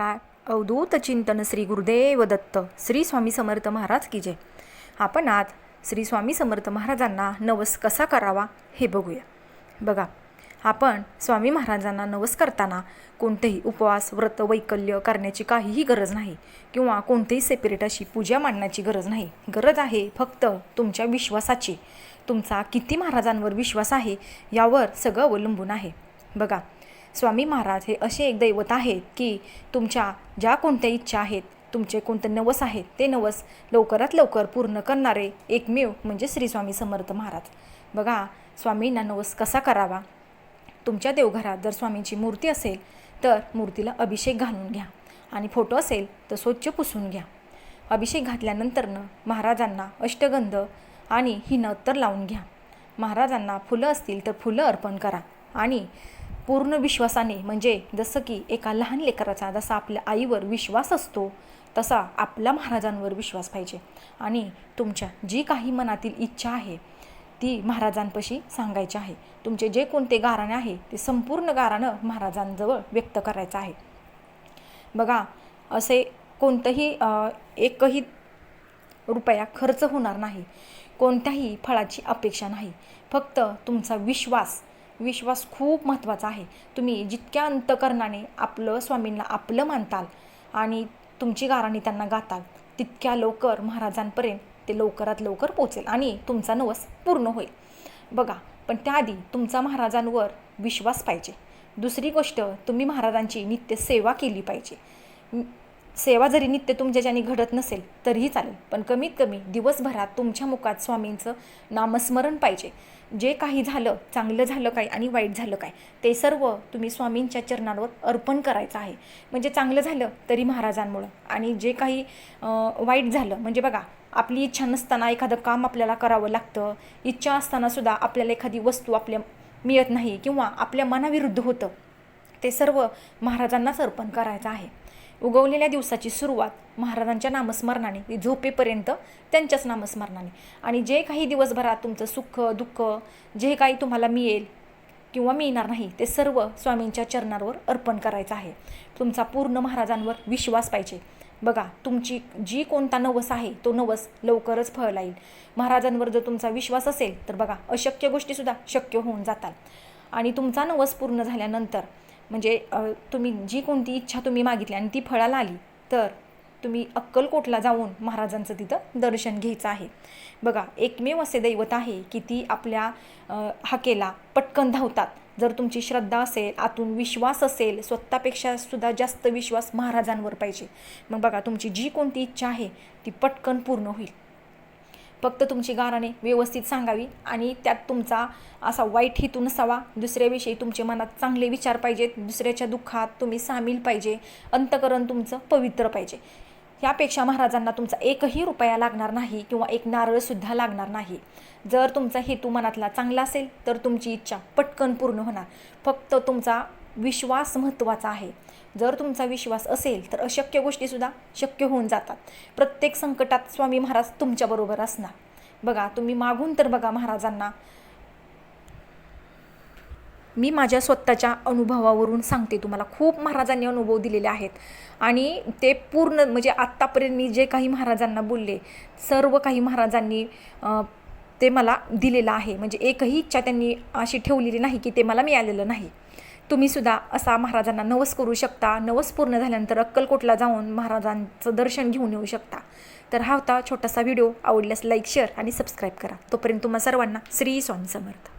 नमस्कार अवधूत चिंतन श्री गुरुदेव दत्त. श्री स्वामी समर्थ महाराज की जय. आपण आज श्री स्वामी समर्थ महाराजांना नवस कसा करावा हे बघूया. बघा आपण स्वामी महाराजांना नवस करताना कोणतेही उपवास व्रत वैकल्य करण्याची काहीही गरज नाही किंवा कोणतेही सेपरेट अशी पूजा मांडण्याची गरज नाही. गरज आहे फक्त तुमच्या विश्वासाची. तुमचा किती महाराजांवर विश्वास आहे यावर सगळं अवलंबून आहे. बघा स्वामी महाराज हे असे एक दैवत आहेत की तुमच्या ज्या कोणत्या इच्छा आहेत तुमचे कोणते नवस आहेत ते नवस लवकरात लवकर पूर्ण करणारे एकमेव म्हणजे श्री स्वामी समर्थ महाराज. बघा स्वामींना नवस कसा करावा? तुमच्या देवघरात जर स्वामींची मूर्ती असेल तर मूर्तीला अभिषेक घालून घ्या आणि फोटो असेल तर स्वच्छ पुसून घ्या. अभिषेक घातल्यानंतरनं महाराजांना अष्टगंध आणि ही नत्तर लावून घ्या. महाराजांना फुलं असतील तर फुलं अर्पण करा आणि पूर्ण विश्वासाने म्हणजे जसं की एका लहान लेकराचा जसा आपल्या आईवर विश्वास असतो तसा आपल्या महाराजांवर विश्वास पाहिजे. आणि तुमच्या जी काही मनातील इच्छा आहे ती महाराजांपाशी सांगायची आहे. तुमचे जे कोणते गाराणे आहे ते संपूर्ण गाराणं महाराजांजवळ व्यक्त करायचं आहे. बघा असे कोणतंही एकही रुपया खर्च होणार नाही. कोणत्याही फळाची अपेक्षा नाही. फक्त तुमचा विश्वास विश्वास खूप महत्त्वाचा आहे. तुम्ही जितक्या अंतकरणाने आपलं स्वामींना आपलं मानताल आणि तुमची गाराणी त्यांना गाताल तितक्या लवकर महाराजांपर्यंत ते लवकरात लवकर पोचेल आणि तुमचा नवस पूर्ण होईल. बघा पण त्याआधी तुमचा महाराजांवर विश्वास पाहिजे. दुसरी गोष्ट तुम्ही महाराजांची नित्य सेवा केली पाहिजे. सेवा जरी नित्य तुमच्याच्याने घडत नसेल तरीही चालेल. पण कमीत कमी दिवसभरात तुमच्या मुखात स्वामींचं नामस्मरण पाहिजे. जे काही झालं चांगलं झालं काय आणि वाईट झालं काय ते सर्व तुम्ही स्वामींच्या चरणांवर अर्पण करायचं आहे. म्हणजे चांगलं झालं तरी महाराजांमुळं. आणि जे काही वाईट झालं म्हणजे बघा आपली इच्छा नसताना एखादं काम आपल्याला करावं लागतं. इच्छा असतानासुद्धा आपल्याला एखादी वस्तू आपल्या मिळत नाही किंवा आपल्या मनाविरुद्ध होतं. ते सर्व महाराजांनाच अर्पण करायचं आहे. उगवलेल्या दिवसाची सुरुवात महाराजांच्या नामस्मरणाने ती झोपेपर्यंत त्यांच्याच नामस्मरणाने. आणि जे काही दिवसभरात तुमचं सुख दुःख जे काही तुम्हाला मिळेल किंवा मिळणार नाही ते सर्व स्वामींच्या चरणांवर अर्पण करायचं आहे. तुमचा पूर्ण महाराजांवर विश्वास पाहिजे. बघा तुमची जी कोणता नवस आहे तो नवस लवकरच फळ येईल महाराजांवर जर तुमचा विश्वास असेल तर बघा अशक्य गोष्टीसुद्धा शक्य होऊन जातात. आणि तुमचा नवस पूर्ण झाल्यानंतर म्हणजे तुम्ही जी कोणती इच्छा तुम्ही मागितली आणि ती फळाला आली तर तुम्ही अक्कलकोटला जाऊन महाराजांचं तिथं दर्शन घ्यायचं आहे. बघा एकमेव असे दैवत आहे की ती आपल्या अ, हाकेला पटकन धावतात. जर तुमची श्रद्धा असेल आतून विश्वास असेल स्वतःपेक्षा सुद्धा जास्त विश्वास महाराजांवर पाहिजे. मग बघा तुमची जी कोणती इच्छा आहे ती पटकन पूर्ण होईल. फक्त तुमची गाराणे व्यवस्थित सांगावी आणि त्यात तुमचा असा वाईट हेतू नसावा. दुसऱ्याविषयी तुमचे मनात चांगले विचार पाहिजेत. दुसऱ्याच्या दुःखात तुम्ही सामील पाहिजे. अंतकरण तुमचं पवित्र पाहिजे. यापेक्षा महाराजांना तुमचा एकही रुपया लागणार नाही किंवा एक नारळसुद्धा लागणार नाही. जर तुमचा हेतू मनातला चांगला असेल तर तुमची इच्छा पटकन पूर्ण होणार. फक्त तुमचा विश्वास महत्त्वाचा आहे. जर तुमचा विश्वास असेल तर अशक्य गोष्टीसुद्धा शक्य होऊन जातात. प्रत्येक संकटात स्वामी महाराज तुमच्याबरोबर असणार. बघा तुम्ही मागून तर बघा महाराजांना. मी माझ्या स्वतःच्या अनुभवावरून सांगते तुम्हाला. खूप महाराजांनी अनुभव दिलेले आहेत. आणि ते पूर्ण म्हणजे आत्तापर्यंत मी जे काही महाराजांना बोलले सर्व काही महाराजांनी ते मला दिलेलं आहे. म्हणजे एकही इच्छा त्यांनी अशी ठेवलेली नाही की ते मला मिळालेलं नाही. तुम्ही सुद्धा असा महाराजांना नवस करू शकता. नवस पूर्ण झाल्यानंतर अक्कलकोटला जाऊन महाराजांचं दर्शन घेऊन येऊ शकता. तर हा होता छोटासा व्हिडिओ. आवडल्यास लाईक शेअर आणि सबस्क्राईब करा. तोपर्यंत तुम्हा सर्वांना श्री स्वामी समर्थ.